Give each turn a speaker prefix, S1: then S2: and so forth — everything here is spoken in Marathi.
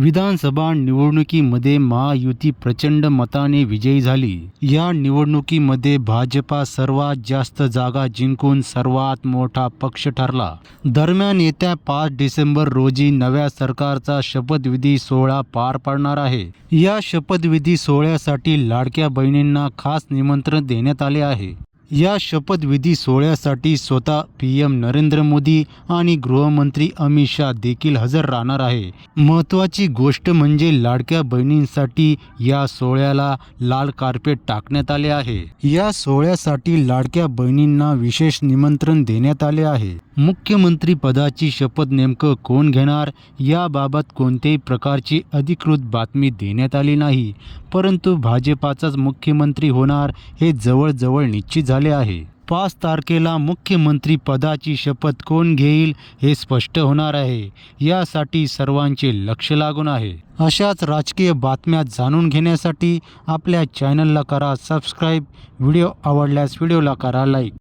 S1: विधानसभा निवडणुकीमध्ये महायुती प्रचंड मताने विजयी झाली. या निवडणुकीमध्ये भाजपा सर्वात जास्त जागा जिंकून सर्वात मोठा पक्ष ठरला. दरम्यान येत्या पाच डिसेंबर रोजी नव्या सरकारचा शपथविधी सोहळा पार पडणार आहे. या शपथविधी सोहळ्यासाठी लाडक्या बहिणींना खास निमंत्रण देण्यात आले आहे. या शपथविधी सोहळ्यासाठी स्वतः पी एम नरेंद्र मोदी आणि गृहमंत्री अमित शाह देखील हजर राहणार आहे. महत्त्वाची गोष्ट म्हणजे लाडक्या बहिणींसाठी या सोहळ्याला लाल कार्पेट टाकण्यात आले आहे. या सोहळ्यासाठी लाडक्या बहिणींना विशेष निमंत्रण देण्यात आले आहे. मुख्यमंत्री पदाची शपथ नेमकं कोण घेणार? याबाबत कोणत्याही प्रकारची अधिकृत बातमी देण्यात आली नाही. परंतु भाजपाचाच मुख्यमंत्री होणार हे जवळजवळ निश्चित झाले आहे. पाच तारखेला मुख्यमंत्री पदाची शपथ कोण घेईल हे स्पष्ट होणार आहे. यासाठी सर्वांचे लक्ष लागून आहे. अशाच राजकीय बातम्या जाणून घेण्यासाठी आपल्या चॅनलला करा सबस्क्राईब. व्हिडिओ आवडल्यास व्हिडिओला करा लाईक.